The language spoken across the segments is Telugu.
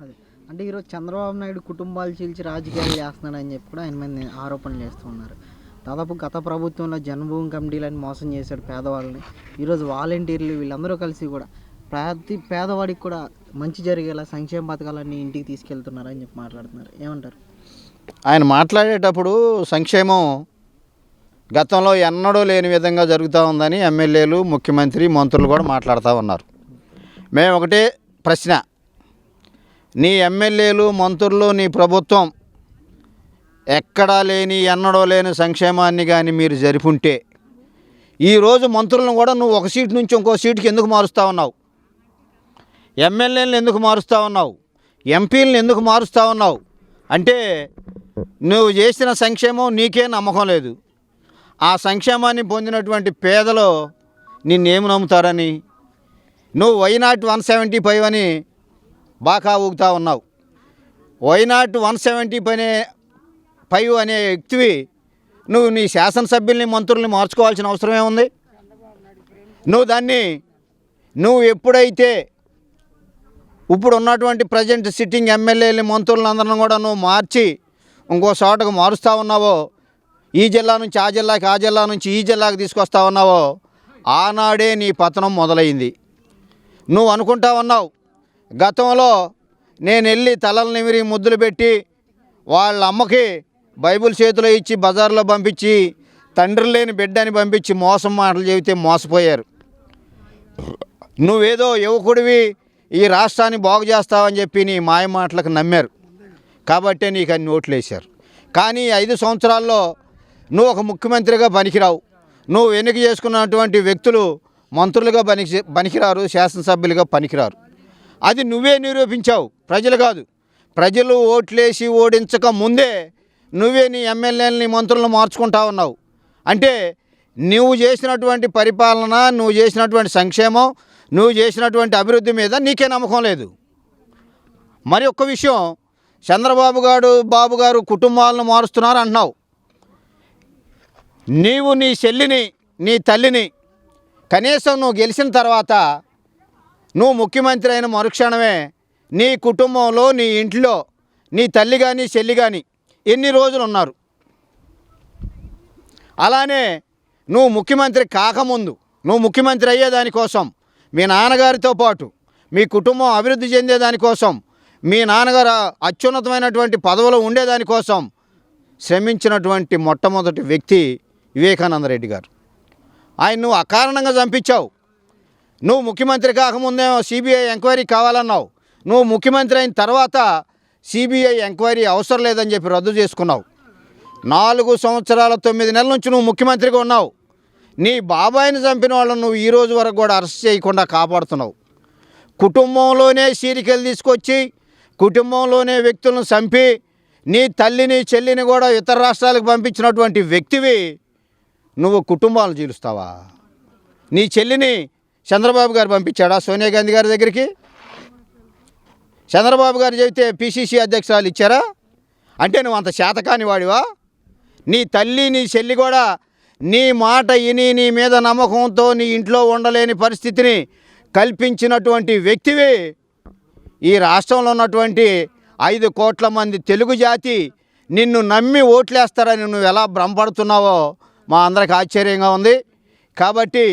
అదే. అంటే ఈరోజు చంద్రబాబు నాయుడు కుటుంబాలు చీల్చి రాజకీయాలు చేస్తున్నాడని చెప్పి కూడా ఆయన మీద ఆరోపణలు చేస్తున్నారు దాదాపు గత ప్రభుత్వంలో జన్మభూమి కమిటీలని మోసం చేశాడు పేదవాళ్ళని. ఈరోజు వాలంటీర్లు వీళ్ళందరూ కలిసి కూడా ప్రతి పేదవాడికి కూడా మంచి జరిగేలా సంక్షేమ పథకాలన్నీ ఇంటికి తీసుకెళ్తున్నారని చెప్పి మాట్లాడుతున్నారు. ఏమంటారు? ఆయన మాట్లాడేటప్పుడు సంక్షేమం గతంలో ఎన్నడూ లేని విధంగా జరుగుతూ ఉందని ఎమ్మెల్యేలు ముఖ్యమంత్రి మంత్రులు కూడా మాట్లాడుతూ ఉన్నారు. మేము ఒకటే ప్రశ్న నీ ఎమ్మెల్యేలు మంత్రులు నీ ప్రభుత్వం ఎక్కడా లేని ఎన్నడో లేని సంక్షేమాన్ని కానీ మీరు జరుపుంటే ఈరోజు మంత్రులను కూడా నువ్వు ఒక సీటు నుంచి ఇంకో సీటుకి ఎందుకు మారుస్తూ ఉన్నావు? ఎమ్మెల్యేలను ఎందుకు మారుస్తూ ఉన్నావు? ఎంపీలను ఎందుకు మారుస్తూ ఉన్నావు? అంటే నువ్వు చేసిన సంక్షేమం నీకే నమ్మకం లేదు. ఆ సంక్షేమాన్ని పొందినటువంటి పేదలు నిన్నేమి నమ్ముతారని? నువ్వు why not one seventy five అని బాగా ఊగుతా ఉన్నావు. వైనాట్ వన్ సెవెంటీ పైనే ఫైవ్ అనే వ్యక్తివి నువ్వు నీ శాసనసభ్యుల్ని మంత్రుల్ని మార్చుకోవాల్సిన అవసరమే ఉంది నువ్వు దాన్ని నువ్వు ఎప్పుడైతే ఇప్పుడు ఉన్నటువంటి ప్రజెంట్ సిట్టింగ్ ఎమ్మెల్యేలు మంత్రులందరిని కూడా నువ్వు మార్చి ఇంకో చోటకు మారుస్తూ ఉన్నావో ఈ జిల్లా నుంచి ఆ జిల్లాకి ఆ జిల్లా నుంచి ఈ జిల్లాకి తీసుకొస్తా ఉన్నావో ఆనాడే నీ పతనం మొదలైంది. నువ్వు అనుకుంటా ఉన్నావు గతంలో నేను వెళ్ళి తలలు నిమిరి ముద్దులు పెట్టి వాళ్ళ అమ్మకి బైబిల్ చేతిలో ఇచ్చి బజార్లో పంపించి తండ్రి లేని బిడ్డని పంపించి మోసం మాటలు చెబితే మోసపోయారు. నువ్వేదో యువకుడివి ఈ రాష్ట్రాన్ని బాగు చేస్తావని చెప్పి నీ మాయ మాటలకు నమ్మారు. కాబట్టే నీకు అన్ని ఓట్లేశారు కానీ ఐదు సంవత్సరాల్లో నువ్వు ఒక ముఖ్యమంత్రిగా పనికిరావు. నువ్వు వెనుక చేసుకున్నటువంటి వ్యక్తులు మంత్రులుగా పనికి పనికిరారు శాసనసభ్యులుగా పనికిరారు. అది నువ్వే నిరూపించావు. ప్రజలు కాదు. ప్రజలు ఓట్లేసి ఓడించక ముందే నువ్వే నీ ఎమ్మెల్యేలని మంత్రులను మార్చుకుంటా ఉన్నావు. అంటే నువ్వు చేసినటువంటి పరిపాలన నువ్వు చేసినటువంటి సంక్షేమం నువ్వు చేసినటువంటి అభివృద్ధి మీద నీకే నమ్మకం లేదు. మరి ఒక్క విషయం చంద్రబాబు గారు బాబు గారు కుటుంబాలను మారుస్తున్నారు అంటున్నావు. నీవు నీ చెల్లిని నీ తల్లిని కనీసం నువ్వు గెలిచిన తర్వాత నువ్వు ముఖ్యమంత్రి అయిన మరుక్షణమే నీ కుటుంబంలో నీ ఇంట్లో నీ తల్లి కానీ చెల్లి కానీ ఎన్ని రోజులు ఉన్నారు? అలానే నువ్వు ముఖ్యమంత్రి కాకముందు నువ్వు ముఖ్యమంత్రి అయ్యేదానికోసం మీ నాన్నగారితో పాటు మీ కుటుంబం అభివృద్ధి చెందేదానికోసం మీ నాన్నగారు అత్యున్నతమైనటువంటి పదవిలో ఉండేదానికోసం శ్రమించినటువంటి మొట్టమొదటి వ్యక్తి వివేకానంద రెడ్డి గారు. ఆయన నువ్వు అకారణంగా చంపించావు. నువ్వు ముఖ్యమంత్రి కాకముందే సిబిఐ ఎంక్వైరీ కావాలన్నావు. నువ్వు ముఖ్యమంత్రి అయిన తర్వాత సిబిఐ ఎంక్వైరీ అవసరం లేదని చెప్పి రద్దు చేసుకున్నావు. నాలుగు సంవత్సరాల తొమ్మిది నెలల నుంచి నువ్వు ముఖ్యమంత్రిగా ఉన్నావు. నీ బాబాయిని చంపిన వాళ్ళని నువ్వు ఈ రోజు వరకు కూడా అరెస్ట్ చేయకుండా కాపాడుతున్నావు. కుటుంబంలోనే సీరికలు తీసుకొచ్చి కుటుంబంలోనే వ్యక్తులను చంపి నీ తల్లిని చెల్లిని కూడా ఇతర రాష్ట్రాలకు పంపించినటువంటి వ్యక్తివి నువ్వు కుటుంబాలు చీలుస్తావా? నీ చెల్లిని చంద్రబాబు గారు పంపించాడా? సోనియా గాంధీ గారి దగ్గరికి? చంద్రబాబు గారు చెబితే పిసిసి అధ్యక్షురాలు ఇచ్చారా? అంటే నువ్వు అంత శాతకాని వాడివా? నీ తల్లి నీ చెల్లి కూడా నీ మాట ఇని నీ మీద నమ్మకంతో నీ ఇంట్లో ఉండలేని పరిస్థితిని కల్పించినటువంటి వ్యక్తివి ఈ రాష్ట్రంలో ఉన్నటువంటి ఐదు కోట్ల మంది తెలుగు జాతి నిన్ను నమ్మి ఓట్లేస్తారని నువ్వు ఎలా భ్రమపడుతున్నావో మా అందరికి ఆశ్చర్యంగా ఉంది. కాబట్టి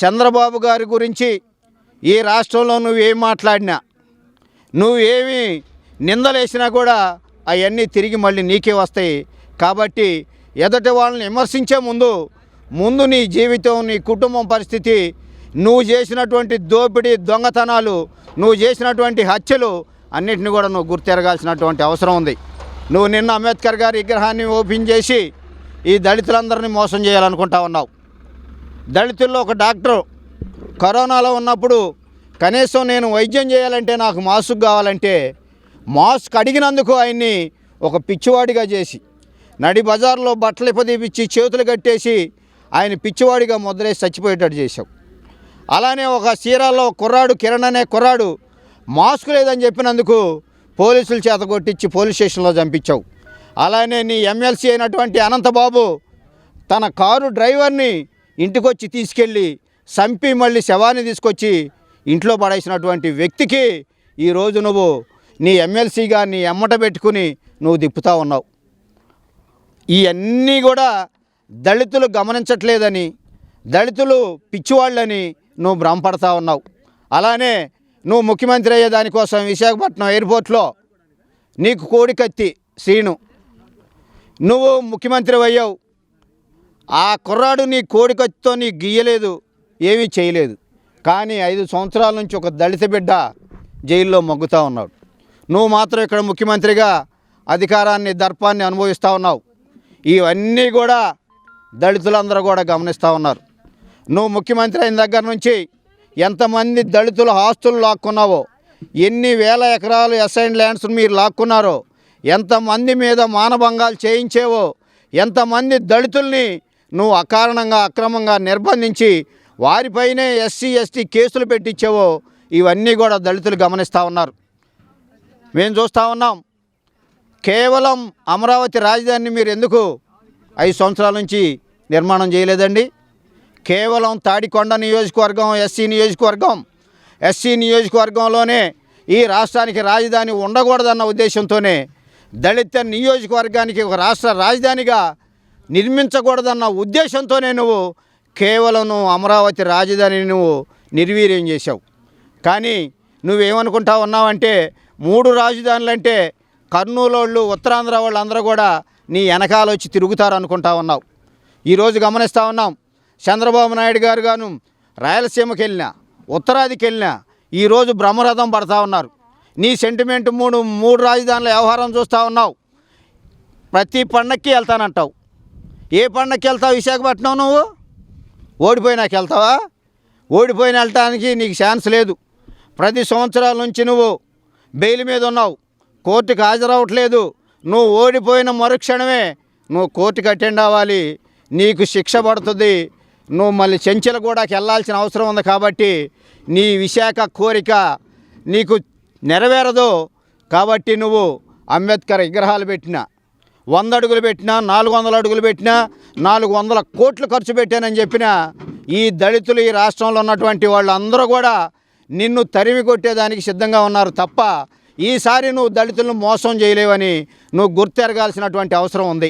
చంద్రబాబు గారి గురించి ఈ రాష్ట్రంలో నువ్వు ఏం మాట్లాడినా నువ్వు నిందలేసినా కూడా అవన్నీ తిరిగి మళ్ళీ నీకే వస్తాయి. కాబట్టి ఎదటి వాళ్ళని విమర్శించే ముందు ముందు నీ జీవితం నీ కుటుంబం పరిస్థితి నువ్వు చేసినటువంటి దోపిడీ దొంగతనాలు నువ్వు చేసినటువంటి హత్యలు అన్నిటిని కూడా నువ్వు గుర్తెరగాల్సినటువంటి అవసరం ఉంది. నువ్వు నిన్న అంబేద్కర్ గారి విగ్రహాన్ని ఓపెన్ చేసి ఈ దళితులందరినీ మోసం చేయాలనుకుంటా ఉన్నావు. దళితుల్లో ఒక డాక్టర్ కరోనాలో ఉన్నప్పుడు కనీసం నేను వైద్యం చేయాలంటే నాకు మాస్క్ కావాలంటే మాస్క్ అడిగినందుకు ఆయన్ని ఒక పిచ్చివాడిగా చేసి నడి బజార్లో బట్టలు ఇప్పదీపిచ్చి చేతులు కట్టేసి ఆయన పిచ్చివాడిగా ముద్రేసి చచ్చిపోయేటట్టు చేశావు. అలానే ఒక సీరాల్లో కుర్రాడు కిరణ్ అనే కుర్రాడు మాస్క్ లేదని చెప్పినందుకు పోలీసులు చేత కొట్టించి పోలీస్ స్టేషన్లో చంపించావు. అలానే నీ ఎమ్మెల్సీ అయినటువంటి అనంతబాబు తన కారు డ్రైవర్ని ఇంటికొచ్చి తీసుకెళ్ళి చంపి మళ్ళీ శవాన్ని తీసుకొచ్చి ఇంట్లో పడేసినటువంటి వ్యక్తికి ఈరోజు నువ్వు నీ ఎమ్మెల్సీగా నీ ఎమ్మట పెట్టుకుని నువ్వు తిప్పుతా ఉన్నావు. ఇవన్నీ కూడా దళితులు గమనించట్లేదని దళితులు పిచ్చివాళ్ళని నువ్వు భ్రమపడతా ఉన్నావు. అలానే నువ్వు ముఖ్యమంత్రి అయ్యే దానికోసం విశాఖపట్నం ఎయిర్పోర్ట్లో నీకు కోడికత్తి శ్రీను నువ్వు ముఖ్యమంత్రి అయ్యావు. ఆ కుర్రాడు నీ కోడికత్తితో నీ గీయలేదు ఏమీ చేయలేదు. కానీ ఐదు సంవత్సరాల నుంచి ఒక దళిత బిడ్డ జైల్లో మొగ్గుతూ ఉన్నాడు. నువ్వు మాత్రం ఇక్కడ ముఖ్యమంత్రిగా అధికారాన్ని దర్పాన్ని అనుభవిస్తూ ఉన్నావు. ఇవన్నీ కూడా దళితులందరూ కూడా గమనిస్తూ ఉన్నారు. నువ్వు ముఖ్యమంత్రి అయిన దగ్గర నుంచి ఎంతమంది దళితుల ఆస్తులు లాక్కున్నావో ఎన్ని వేల ఎకరాలు ఎస్ఐన్ ల్యాండ్స్ మీరు లాక్కున్నారో ఎంతమంది మీద మానభంగాలు చేయించేవో ఎంతమంది దళితుల్ని నువ్వు అకారణంగా అక్రమంగా నిర్బంధించి వారిపైనే ఎస్సీ ఎస్టీ కేసులు పెట్టించావో ఇవన్నీ కూడా దళితులు గమనిస్తూ ఉన్నారు. మేము చూస్తూ ఉన్నాం. కేవలం అమరావతి రాజధానిని మీరు ఎందుకు ఐదు సంవత్సరాల నుంచి నిర్మాణం చేయలేదండి? కేవలం తాడికొండ నియోజకవర్గం ఎస్సీ నియోజకవర్గం ఎస్సీ నియోజకవర్గంలోనే ఈ రాష్ట్రానికి రాజధాని ఉండకూడదన్న ఉద్దేశంతోనే దళిత నియోజకవర్గానికి ఒక రాష్ట్ర రాజధానిగా నిర్మించకూడదన్న ఉద్దేశంతోనే నువ్వు కేవలం అమరావతి రాజధానిని నువ్వు నిర్వీర్యం చేశావు. కానీ నువ్వేమనుకుంటా ఉన్నావంటే మూడు రాజధానులు అంటే కర్నూలు వాళ్ళు ఉత్తరాంధ్ర వాళ్ళు అందరూ కూడా నీ వెనకాల వచ్చి తిరుగుతారు అనుకుంటా ఉన్నావు ఈరోజు గమనిస్తూ ఉన్నాం చంద్రబాబు నాయుడు గారు గాను రాయలసీమకి వెళ్ళినా ఉత్తరాదికి వెళ్ళినా ఈరోజు బ్రహ్మరథం పడతా ఉన్నారు. నీ సెంటిమెంట్ మూడు మూడు రాజధానుల వ్యవహారం చూస్తూ ఉన్నావు. ప్రతి పండక్కి వెళ్తానంటావు. ఏ పండక్కి వెళ్తావు విశాఖపట్నం నువ్వు? ఓడిపోయినాక వెళ్తావా? ఓడిపోయిన వెళ్ళటానికి నీకు ఛాన్స్ లేదు. ప్రతి సంవత్సరాల నుంచి నువ్వు బెయిల్ మీద ఉన్నావు. కోర్టుకు హాజరవ్వట్లేదు. నువ్వు ఓడిపోయిన మరుక్షణమే నువ్వు కోర్టుకు అటెండ్ అవ్వాలి. నీకు శిక్ష పడుతుంది. నువ్వు మళ్ళీ చెంచలగూడకి వెళ్ళాల్సిన అవసరం ఉంది కాబట్టి నీ విశాఖ కోరిక నీకు నెరవేరదు. కాబట్టి నువ్వు అంబేద్కర్ విగ్రహాలు పెట్టినా. వంద అడుగులు పెట్టినా నాలుగు వందల అడుగులు పెట్టినా నాలుగు వందల కోట్లు ఖర్చు పెట్టానని చెప్పిన ఈ దళితులు ఈ రాష్ట్రంలో ఉన్నటువంటి వాళ్ళందరూ కూడా నిన్ను తరిమి కొట్టేదానికి సిద్ధంగా ఉన్నారు తప్ప ఈసారి నువ్వు దళితులను మోసం చేయలేవని నువ్వు గుర్తెరగాల్సినటువంటి అవసరం ఉంది.